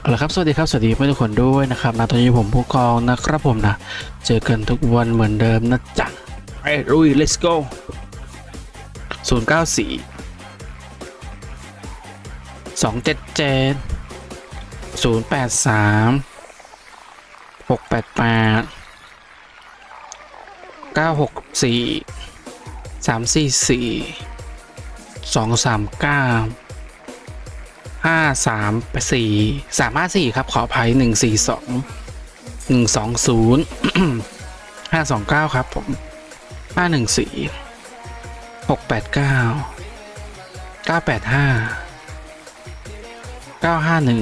เอาละครับ สวัสดีครับ สวัสดีเพื่อนทุกคนด้วยนะครับนะตอนนี้ผมผู้กองนะครับผมนะ เจอกันทุกวันเหมือนเดิมนะจ๊ะไปลุย let's go 0 9 4 2 7 7 0 ห้าสามสี่สามห้าสี่ครับ ขออภัยหนึ่งสี่สองหนึ่งสองศูนย์ห้าสองเก้าครับ ผมห้าหนึ่งสี่หกแปดเก้าเก้าแปดห้าเก้าห้าหนึ่ง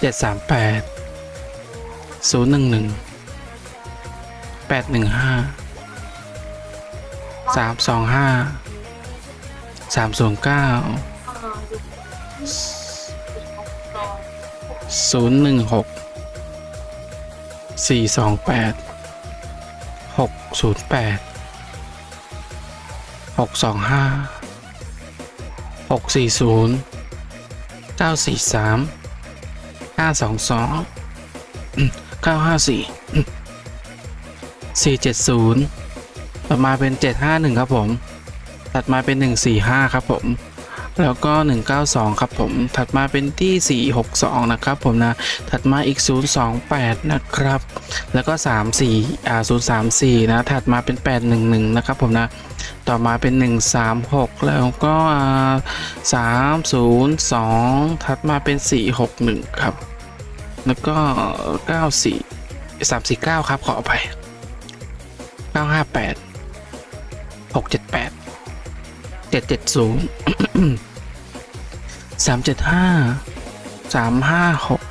เจ็ดสามแปดศูนย์หนึ่งหนึ่งแปดหนึ่งห้าสามสองห้าสามศูนย์เก้า ศูนย์หนึ่งหกสี่สองแปดหกศูนย์แปดหกสองห้าหกสี่ศูนย์เก้าสี่สามห้าสองสองเก้าห้าสี่สี่เจ็ดศูนย์ต่อมาเป็นเจ็ดห้าหนึ่งครับผมถัดมาเป็นหนึ่งสี่ห้าครับผม แล้วก็ 192 ครับผม ถัดมาเป็นที่ 462 นะครับผมนะ ถัดมาอีก 028 นะครับ แล้วก็ 34 อ่า 034 นะ ถัดมาเป็น 811 นะครับผมนะ ต่อมาเป็น 136 แล้วก็อ่า302 ถัดมาเป็น 461 ครับ แล้วก็ 94 349 ครับ ขออภัย958 678 770สามเจ็ดห้าสามห้าหก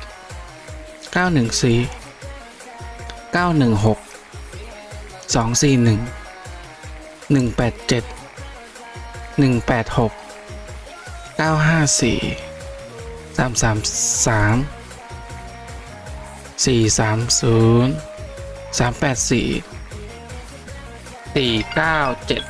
เก้าหนึ่งสี่เก้าหนึ่งหกสองสี่หนึ่งหนึ่งแปดเจ็ดหนึ่งแปดหกเก้าห้าสี่สามสามสามสี่สามศูนย์สามแปดสี่สี่เก้าเจ็ด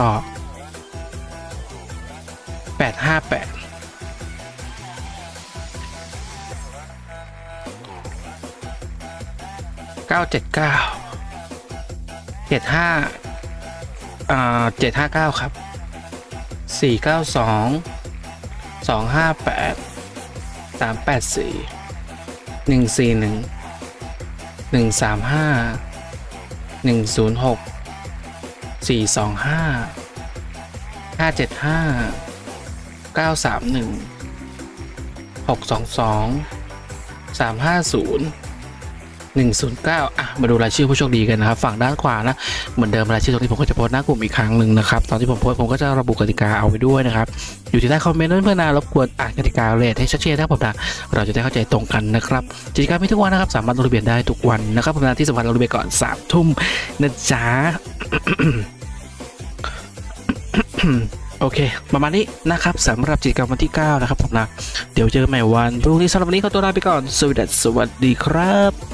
ต่อแปดห้าแปดเก้าเจ็ดเก้าเจ็ดห้าอ่าเจ็ดห้าเก้าครับสี่เก้าสองสองห้าแปดสามแปดสี่หนึ่งสี่หนึ่งหนึ่งสามห้าหนึ่งศูนย์หก สี่สองห้าห้าเจ็ดห้าเก้าสามหนึ่งหกสองสองสามห้าศูนย์ หนึ่งศูนย์เก้าอะ มาดูรายชื่อผู้โชคดีกันนะครับ ฝั่งด้านขวานะ เหมือนเดิมรายชื่อตรงนี้ผมก็จะโพสต์หน้ากลุ่มอีกครั้งหนึ่งนะครับ ตอนที่ผมโพสต์ผมก็จะระบุกติกาเอาไว้ด้วยนะครับ อยู่ที่ใต้คอมเมนต์เพื่อนๆนะรบกวนอ่านกติกาเลยให้ชัดเจนนะครับผมนะ เราจะได้เข้าใจตรงกันนะครับ กิจกรรมมีทุกวันนะครับ สามารถลงทะเบียนได้ทุกวันนะครับผมนะที่สำคัญลงทะเบียนก่อนสามทุ่มนะจ๊ะโอเค ประมาณนี้นะครับสำหรับกิจกรรมวันที่ 9 นะครับผมนะ เดี๋ยวเจอกันใหม่วันพรุ่งนี้สำหรับวันนี้ขอตัวลาไปก่อนสวัสดีสวัสดีครับ